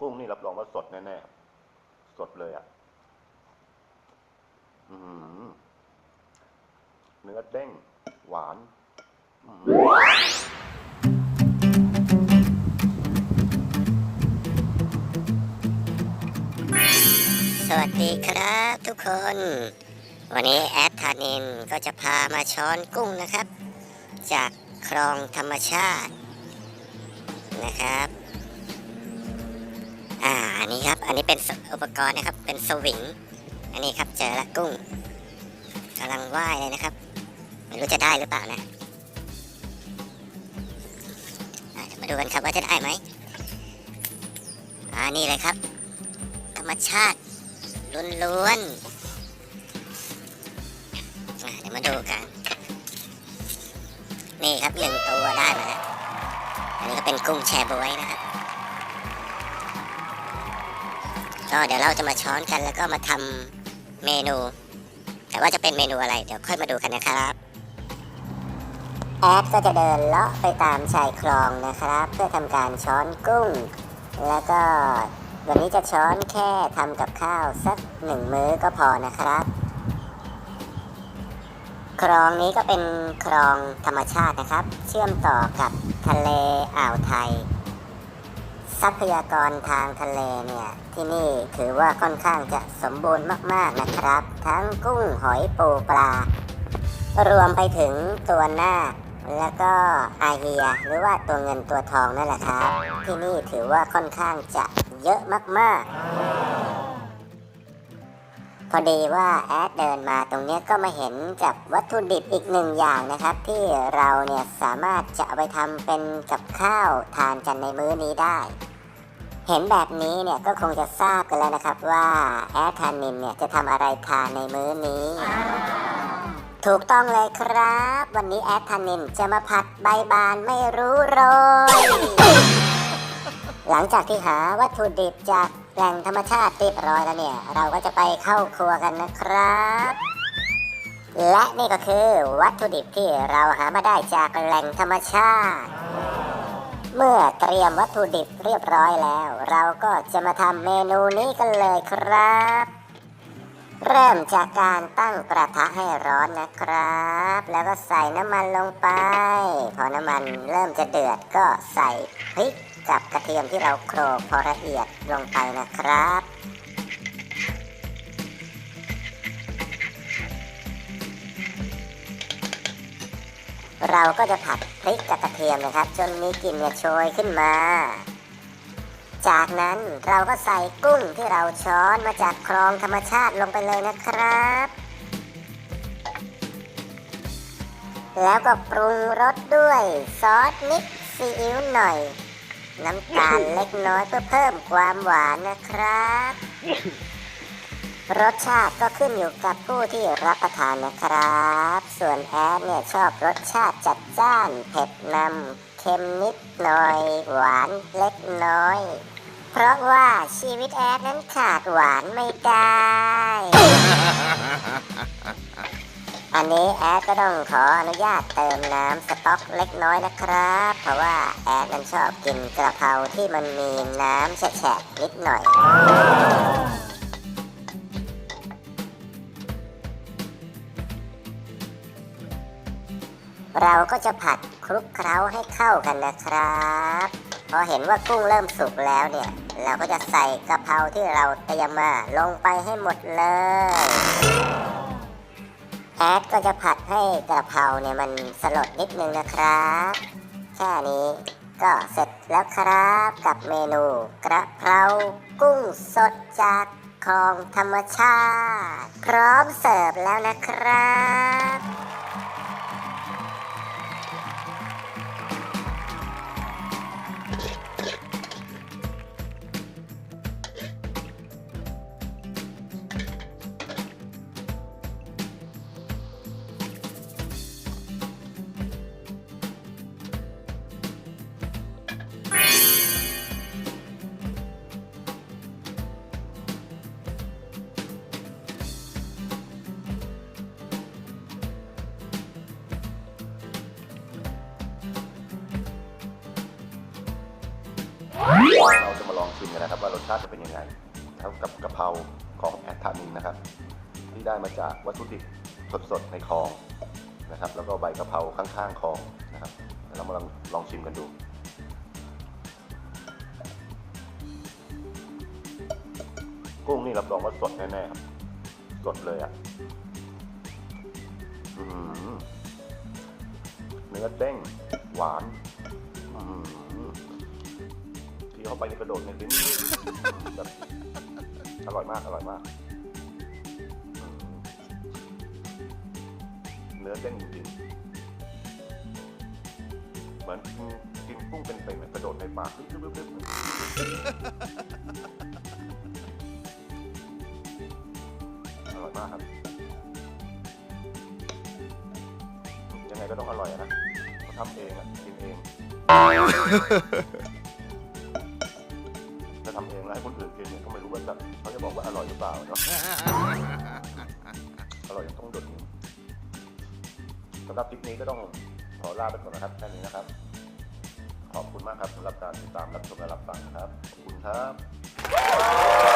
กุ้งนี่รับรองว่าสดแน่ๆ สดเลยอะ่ะอเนื้อเด้ง หวานสวัสดีครับทุกคน วันนี้แอดธานินก็จะพามาช้อนกุ้งนะครับ จากคลองธรรมชาตินะครับ อ่าอันนี้ครับ อันนี้เป็นอุปกรณ์นะครับ เป็นสวิง อันนี้ครับเจอละกุ้งกำลังว่ายเลยนะครับ ไม่รู้จะได้หรือเปล่านะามาดูกันครับว่าจะได้ไหมอ่านี่เลยครับ ธรรมชาติล้วนๆเดี๋ยวมาดูกัน นี่ครับหนึ่งตัวได้มาแล้ว อันนี้ก็เป็นกุ้งแชบวยนะครับ ก็เดี๋ยวเราจะมาช้อนกันแล้วก็มาทำเมนู แต่ว่าจะเป็นเมนูอะไรเดี๋ยวค่อยมาดูกันนะครับแอดก็จะเดินเลาะไปตามชายคลองนะครับ เพื่อทำการช้อนกุ้ง แล้วก็วันนี้จะช้อนแค่ทำกับข้าวสักหนึ่งมื้อก็พอนะครับ คลองนี้ก็เป็นคลองธรรมชาตินะครับ เชื่อมต่อกับทะเลอ่าวไทย ทรัพยากรทางทะเลเนี่ยที่นี่ถือว่าค่อนข้างจะสมบูรณ์มากๆนะครับ ทั้งกุ้งหอยปูปลา รวมไปถึงตัวหน้าแล้วก็อาเฮียหรือว่าตัวเงินตัวทองนั่นแหละครับ ที่นี่ถือว่าค่อนข้างจะเยอะมากๆ พอดีว่าแอดเดินมาตรงนี้ก็มาเห็นกับวัตถุดิบอีกหนึ่งอย่างนะครับ ที่เราเนี่ยสามารถจะเอาไปทำเป็นกับข้าวทานกันในมื้อนี้ได้ เห็นแบบนี้เนี่ยก็คงจะทราบกันแล้วนะครับว่าแอดทานินเนี่ยจะทำอะไรทานในมื้อนี้ ถูกต้องเลยครับ วันนี้แอดทานินจะมาผัดใบบานไม่รู้โรยหลังจากที่หาวัตถุดิบจาก แหล่งธรรมชาติเรียบร้อยแล้วเนี่ย เราก็จะไปเข้าครัวกันนะครับ และนี่ก็คือวัตถุดิบที่เราหามาได้จากแหล่งธรรมชาติ เมื่อเตรียมวัตถุดิบเรียบร้อยแล้ว เราก็จะมาทำเมนูนี้กันเลยครับ เริ่มจากการตั้งกระทะให้ร้อนนะครับ แล้วก็ใส่น้ำมันลงไป พอน้ำมันเริ่มจะเดือดก็ใส่พริกกับกระเทียมที่เราโขลกพอละเอียด ลงไปนะครับ เราก็จะผัดพริกกับกระเทียมนะครับ จนมีกลิ่นเนี่ยโชยขึ้นมา จากนั้นเราก็ใส่กุ้งที่เราช้อนมาจากคลองธรรมชาติลงไปเลยนะครับ แล้วก็ปรุงรสด้วยซอสนิดซีอิ๊วหน่อย น้ำตาลเล็กน้อยเพื่อเพิ่มความหวานนะครับ รสชาติก็ขึ้นอยู่กับผู้ที่รับประทานนะครับ ส่วนแอดเนี่ยชอบรสชาติจัดจ้านเผ็ดนำเค็มนิดหน่อย หวานเล็กน้อย เพราะว่าชีวิตแอดนั้นขาดหวานไม่ได้ อันนี้แอดก็ต้องขออนุญาตเติมน้ำสต๊อกเล็กน้อยนะครับ เพราะว่าแอดนั้นชอบกินกระเพราที่มันมีน้ำแฉะนิดหน่อย เราก็จะผัดคลุกเคล้าให้เข้ากันนะครับ พอเห็นว่ากุ้งเริ่มสุกแล้วเนี่ย เราก็จะใส่กะเพราที่เราเตรียมมาลงไปให้หมดเลย แอดก็จะผัดให้กระเพราเนี่ยมันสลดนิดนึงนะครับ แค่นี้ก็เสร็จแล้วครับกับเมนูกระเพรากุ้งสดจากคลองธรรมชาติ พร้อมเสิร์ฟแล้วนะครับ เราจะมาลองชิมกันนะครับว่ารสชาติจะเป็นยังไงนะครับกับกะเพราของแอดทานินนะครับ ที่ได้มาจากวัตถุดิบสดๆในคลองนะครับ แล้วก็ใบกะเพราข้างๆคลองนะครับเดี๋ยวเรามาลองลองชิมกันดูกุ้งนี่รับรองว่าสดแน่ๆครับ สดเลยอะเนื้อเด้งหวาน อื้อหือที่ เข้าไปในกระโดดในลิ้นแบบอร่อยมากอร่อยมาก เนื้อเด้งจริงๆเหมือนกินกุ้งเป็นๆกระโดดในปากลึบๆๆอร่อยมากครับ ยังไงก็ต้องอร่อยนะเขาทำเองอะกินเอง ให้คนอื่นกินเนี่ยก็ไม่รู้ว่าจะเขาจะบอกว่าอร่อยหรือเปล่าเนาะอร่อยยังต้องดดนิ้วสำหรับคลิปนี้ก็ต้องขอลาไปก่อนนะครับแค่นี้นะครับ ขอบคุณมากครับสำหรับการติดตามรับชมและรับฟังครับขอบคุณครับ